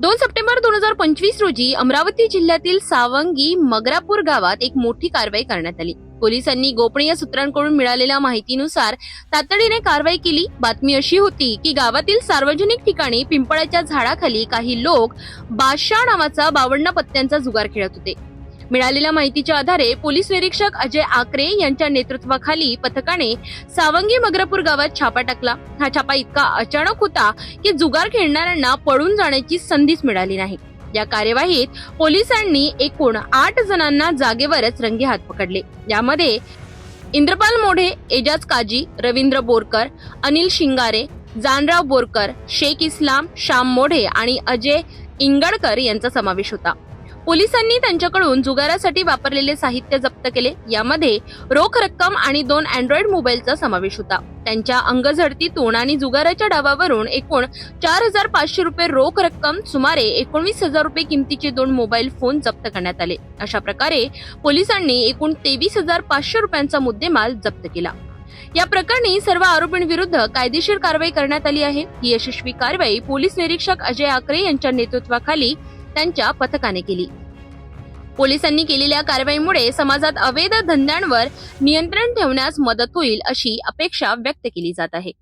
दोन सप्टेंबर दोन हजार पंचवीस रोजी अमरावती जिल्ह्यातील सावंगी मगरापूर गावात एक मोठी कारवाई करण्यात आली. पोलिसांनी गोपनीय सूत्रांकडून मिळालेल्या माहितीनुसार तातडीने कारवाई केली. बातमी अशी होती की गावातील सार्वजनिक ठिकाणी पिंपळाच्या झाडाखाली काही लोक बादशाह नावाचा बावन्न पत्त्यांचा जुगार खेळत होते. मिळालेल्या माहितीच्या आधारे पोलीस निरीक्षक अजय आकरे यांच्या नेतृत्वाखाली पथकाने सावंगी मग्रपूर गावात छापा टाकला. हा छापा इतका अचानक होता की जुगार खेळणाऱ्यांना पळून जाण्याची संधीच मिळाली नाही. या कार्यवाहीत पोलिसांनी एकूण आठ जणांना जागेवरच रंगे हात पकडले. यामध्ये इंद्रपाल मोढे एजाज काजी रवींद्र बोरकर अनिल शिंगारे जानराव बोरकर शेख इस्लाम श्याम मोढे आणि अजय इंगडकर यांचा समावेश होता. पोलिसांनी त्यांच्याकडून जुगारासाठी वापरलेले साहित्य जप्त केले. यामध्ये रोख रक्कम आणि दोन अँड्रॉइड मोबाईलचा समावेश होता. त्यांच्या अंगझडतीतून आणि जुगाराच्या डावावरून एकूण चार हजार पाचशे रुपये रोख रक्कम सुमारे एकोणवीस हजार रुपये किमतीचे दोन मोबाईल फोन जप्त करण्यात आले. अशा प्रकारे पोलिसांनी एकूण तेवीस हजार पाचशे रुपयांचा मुद्देमाल जप्त केला. या प्रकरणी सर्व आरोपींविरुद्ध कायदेशीर कारवाई करण्यात आली आहे. ही यशस्वी कारवाई पोलीस निरीक्षक अजय आकरे यांच्या नेतृत्वाखाली त्यांच्या पथकाने केली. पोलिसांनी केलेल्या कारवाईमुळे समाजात अवैध धंद्यांवर नियंत्रण ठेवण्यास मदत होईल अशी अपेक्षा व्यक्त केली जात आहे.